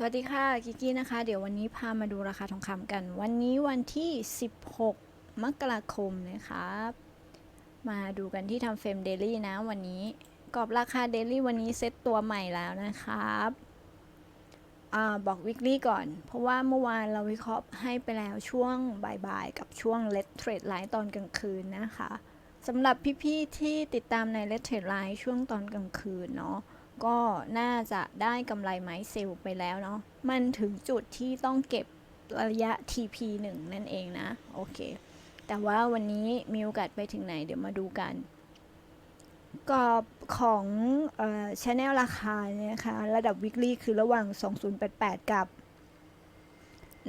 สวัสดีค่ะกิกกี้นะคะ เดี๋ยววันนี้พามาดูราคาทองคำกัน วันนี้วันที่ 16 มกราคมนะครับ มาดูกันที่ทำเฟรมเดลี่นะวันนี้กรอบราคาเดลี่วันนี้เซตตัวใหม่แล้วนะครับอาบอกวิกฤตก่อน เพราะว่าเมื่อวานเราวิเคราะห์ให้ไปแล้วช่วงบ่ายๆ กับช่วงเล t เทรดไลท์ตอนกลางคืนนะคะสำหรับพี่ๆที่ติดตามในเล t เทรดไลท์ช่วงตอนกลางคืนเนาะ ก็น่าจะได้กำไรไม้เซลล์ไปแล้วเนาะ มันถึงจุดที่ต้องเก็บระยะ TP 1 นั่นเองนะ โอเค แต่ว่าวันนี้มีโอกาสไปถึงไหนเดี๋ยวมาดูกัน กรอบของเอ่อชแนลราคาเนี่ยนะคะระดับ weekly คือระหว่าง 2088 กับ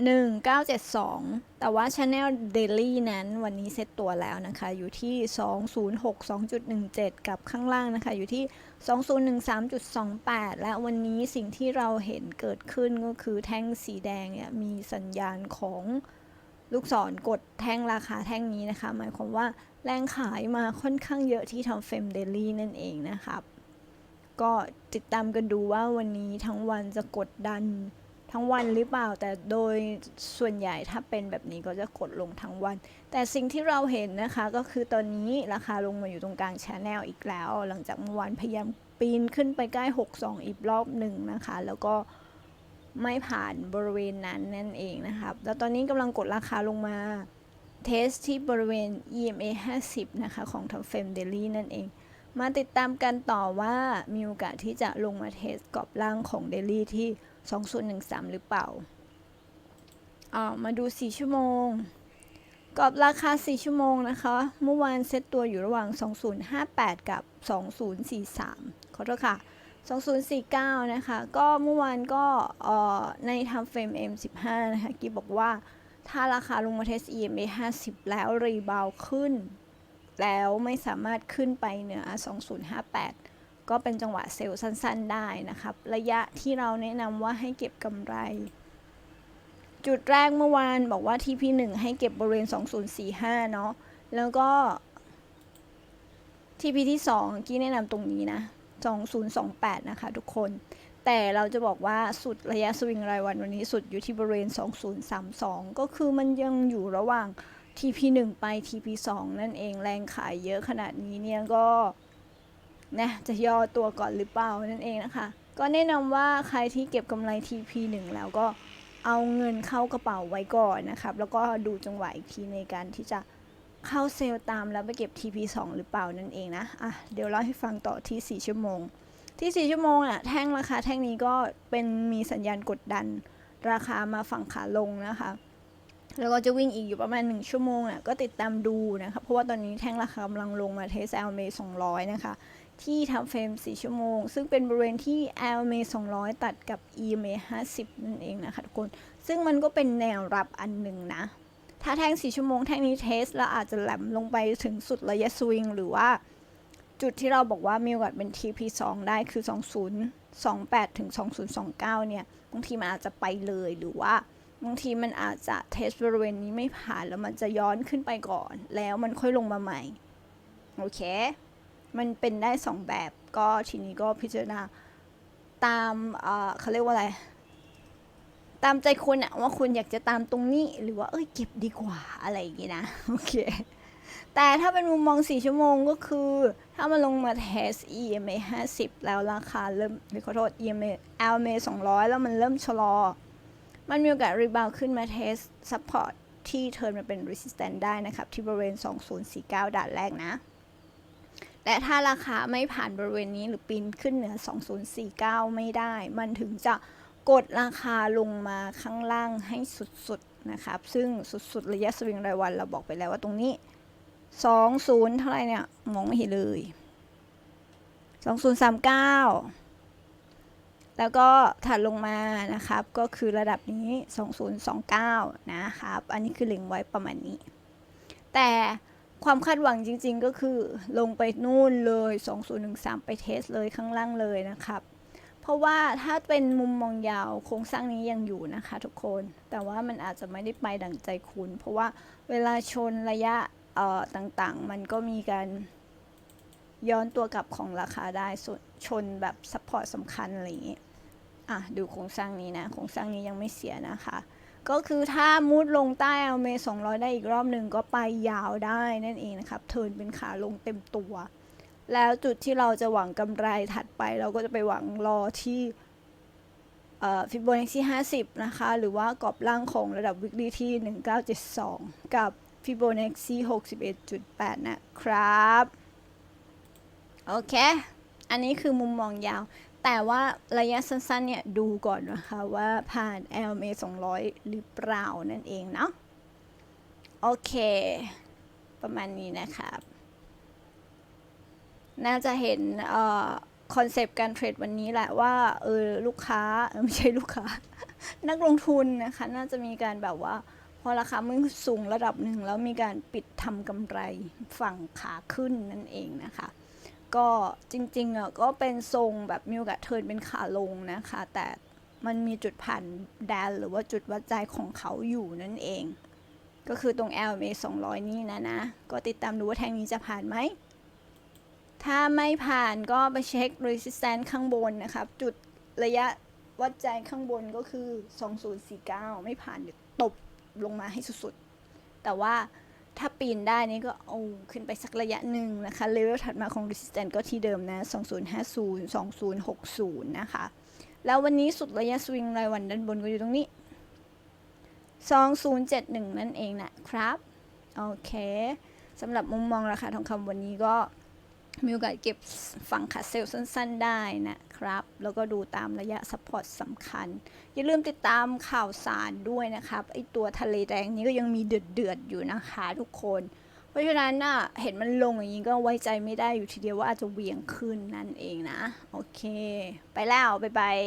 1972 แต่ว่า Channel Daily นั้นวันนี้เซตตัวแล้วนะคะ อยู่ที่ 206 2.17 กับข้างล่างนะคะ อยู่ที่ 2013.28 และวันนี้สิ่งที่เราเห็นเกิดขึ้นก็คือแท่งสีแดงเนี่ยมีสัญญาณของลูกศรกดแท่งราคาแท่งนี้นะคะ หมายความว่าแรงขายมาค่อนข้างเยอะที่ทำเฟมเดลี่นั่นเองนะครับ ก็ติดตามกันดูว่าวันนี้ทั้งวันจะกดดัน ทั้งวันหรือเปล่า แต่โดยส่วนใหญ่ถ้าเป็นแบบนี้ก็จะกดลงทั้งวัน แต่สิ่งที่เราเห็นนะคะก็คือตอนนี้ราคาลงมาอยู่ตรงกลางชแนลอีกแล้ว หลังจากเมื่อวานพยายามปีนขึ้นไปใกล้ 62 อีกรอบหนึ่งนะคะ แล้วก็ไม่ผ่านบริเวณนั้นนั่นเองนะครับ แล้วตอนนี้กำลังกดราคาลงมาเทสที่บริเวณ EMA 50 นะคะ ของทางเฟมเดลี่นั่นเอง มาติดตามกันต่อว่ามีโอกาสที่จะลงมาเทสกรอบล่างของเดลี่ที่ 2013 หรือเปล่าอ่ามาดู 4 ชั่วโมง กรอบราคา 4 ชั่วโมงนะคะ เมื่อวานเซตตัวอยู่ระหว่าง 2058 กับ 2043 ขอโทษค่ะ 2049 นะคะ ก็เมื่อวานก็ในทำเฟรม M15 นะคะ กีบอกว่าถ้าราคาลงมาเทส EMA 50 แล้วรีบาวขึ้น แล้วไม่สามารถขึ้นไปเหนือ 2058 ก็เป็นจังหวะเซลล์สั้น ๆ ได้นะครับ ระยะที่เราแนะนำว่าให้เก็บกำไร จุดแรกเมื่อวานบอกว่า TP1 ให้เก็บบริเวณ 2045 เนาะ แล้วก็ TP ที่2กี้แนะนำตรงนี้นะ 2028 นะคะทุกคน แต่เราจะบอกว่าสุดระยะสวิงรายวันวันนี้สุดอยู่ที่บริเวณ 2032 ก็คือมันยังอยู่ระหว่าง TP1 ไป TP2 นั่นเองแรงขายเยอะขนาดนี้เนี่ยก็นะจะย่อตัวก่อนหรือเปล่านั่นเองนะคะ ก็แนะนำว่าใครที่เก็บกำไร TP1 แล้วก็เอาเงินเข้ากระเป๋าไว้ก่อนนะครับ แล้วก็ดูจังหวะอีกทีในการที่จะเข้าเซลล์ตามแล้วไปเก็บ TP2 หรือเปล่านั่นเองนะอะเดี๋ยวเล่าให้ฟังต่อที่ 4 ชั่วโมง ที่ 4 ชั่วโมงอะแท่งราคาแท่งนี้ก็เป็นมีสัญญาณกดดัน ราคามาฝั่งขาลงนะคะ แล้วก็จะวิ่งอีกอยู่ประมาณ 1 ชั่วโมงอะก็ติดตามดูนะคะเพราะว่าตอนนี้แท่งราคากำลังลงมาเทส LMA 200นะคะที่ทำเฟรม 4 ชั่วโมง ซึ่งเป็นบริเวณที่ LMA 200 ตัดกับ EMA 50 นั่นเองนะคะทุกคน ซึ่งมันก็เป็นแนวรับอันหนึ่งนะ ถ้าแท่ง 4 ชั่วโมงแท่งนี้เทส แล้วอาจจะแหลมลงไปถึงสุดระยะสวิง หรือว่าจุดที่เราบอกว่ามีโอกาสเป็น TP2 ได้คือ 2028 ถึง 2029 เนี่ย บางทีมันอาจจะไปเลยหรือว่า บางทีมันอาจจะเทสบริเวณนี้ไม่ผ่านแล้วมันจะย้อนขึ้นไปก่อน แล้วมันค่อยลงมาใหม่ โอเค มันเป็นได้สองแบบก็ทีนี้ก็พิจารณาตามเอ่อเขาเรียกว่าอะไร ตามใจคุณอะว่าคุณอยากจะตามตรงนี้ หรือว่าเอ้ยเก็บดีกว่าอะไรอย่างงี้นะ โอเค แต่ถ้าเป็นมุมมอง 4 ชั่วโมงก็คือ ถ้ามันลงมาเทส EMA 50 แล้วราคาเริ่มขอโทษ EMA LMA 200 แล้วมันเริ่มชะลอ มันมีโอกาสรีบาวขึ้นมาเทสซัพพอร์ตที่เทิร์นมาเป็น resistant ได้นะครับ ที่บริเวณ 2049ด่านแรกนะ และถ้าราคาไม่ผ่านบริเวณนี้หรือปีนขึ้นเหนือ 2049 ไม่ได้ มันถึงจะกดราคาลงมาข้างล่างให้สุดๆ นะครับ ซึ่งสุดๆ ระยะสวิงรายวันเราบอกไปแล้วว่าตรงนี้ 20 เท่าไหร่เนี่ย มองไม่เห็นเลย 2039 แล้วก็ถัดลงมานะครับ ก็คือระดับนี้ 2029 นะครับ อันนี้คือเล็งไว้ประมาณนี้ แต่ความคาดหวังจริงๆก็คือลงไปนู่นเลย 2013 ไปเทสเลยข้างล่างเลยนะครับ เพราะว่าถ้าเป็นมุมมองยาวโครงสร้างนี้ยังอยู่นะคะทุกคน แต่ว่ามันอาจจะไม่ได้ไปดั่งใจคุณ เพราะว่าเวลาชนระยะต่างๆ มันก็มีการย้อนตัวกลับของราคาได้ส่วนชนแบบซัพพอร์ตสำคัญอะไรอย่างนี้ อะดูโครงสร้างนี้นะโครงสร้างนี้ยังไม่เสียนะคะ ก็คือถ้ามุดลงใต้เอาเม200 ได้อีกรอบหนึ่งก็ไปยาวได้นั่นเองนะครับเทิร์นเป็นขาลงเต็มตัว แล้วจุดที่เราจะหวังกำไรถัดไปเราก็จะไปหวังรอที่ฟิโบนัชชี50 นะคะ หรือว่ากรอบล่างของระดับ weekly ที่ 1972 กับฟิโบนัชชี61.8 นะครับ โอเค อันนี้คือมุมมองยาว แต่ว่าระยะสั้นๆเนี่ยดูก่อนนะคะว่าผ่าน LMA 200 หรือเปล่านั่นเองเนาะโอเค ประมาณนี้นะครับ น่าจะเห็นคอนเซปต์การเทรดวันนี้แหละว่าเออลูกค้าออไม่ใช่ลูกค้า นักลงทุนนะคะน่าจะมีการแบบว่า พอราคามันสูงระดับหนึ่งแล้วมีการปิดทำกำไรฝั่งขาขึ้นนั่นเองนะคะ ก็จริงๆอะก็เป็นทรงแบบมีโอกาสเทิร์นเป็นขาลงนะคะ แต่มันมีจุดผ่านแดนหรือว่าจุดวัดใจของเขาอยู่นั่นเอง ก็คือตรง LMA 200 นี่นะนะ ก็ติดตามดูว่าแทงนี้จะผ่านไหม ถ้าไม่ผ่านก็ไปเช็ค resistance ข้างบนนะครับ จุดระยะวัดใจข้างบนก็คือ 2049 ไม่ผ่านเดี๋ยวตบลงมาให้สุดๆ แต่ว่า ถ้าปีนได้นี่ก็เอาขึ้นไปสักระยะหนึ่งนะคะ เลเวลถัดมาของ resistance ก็ที่เดิมนะ 2050 2060 นะคะ แล้ววันนี้สุดระยะสวิงรายวันด้านบนก็อยู่ตรงนี้ 2071 นั่นเองนะครับ โอเคสำหรับมุมมองราคาทองคำวันนี้ก็ มีโอกาสเก็บฝั่งขาเซลล์สั้น ๆ ได้นะครับ แล้วก็ดูตามระยะซัพพอร์ตสำคัญ อย่าลืมติดตามข่าวสารด้วยนะครับ ไอตัวทะเลแดงนี้ก็ยังมีเดือดๆอยู่นะคะทุกคน เพราะฉะนั้นน่ะเห็นมันลงอย่างนี้ก็ไว้ใจไม่ได้อยู่ทีเดียวว่าอาจจะเวียงขึ้นนั่นเองนะ โอเค ไปแล้ว บ๊ายบาย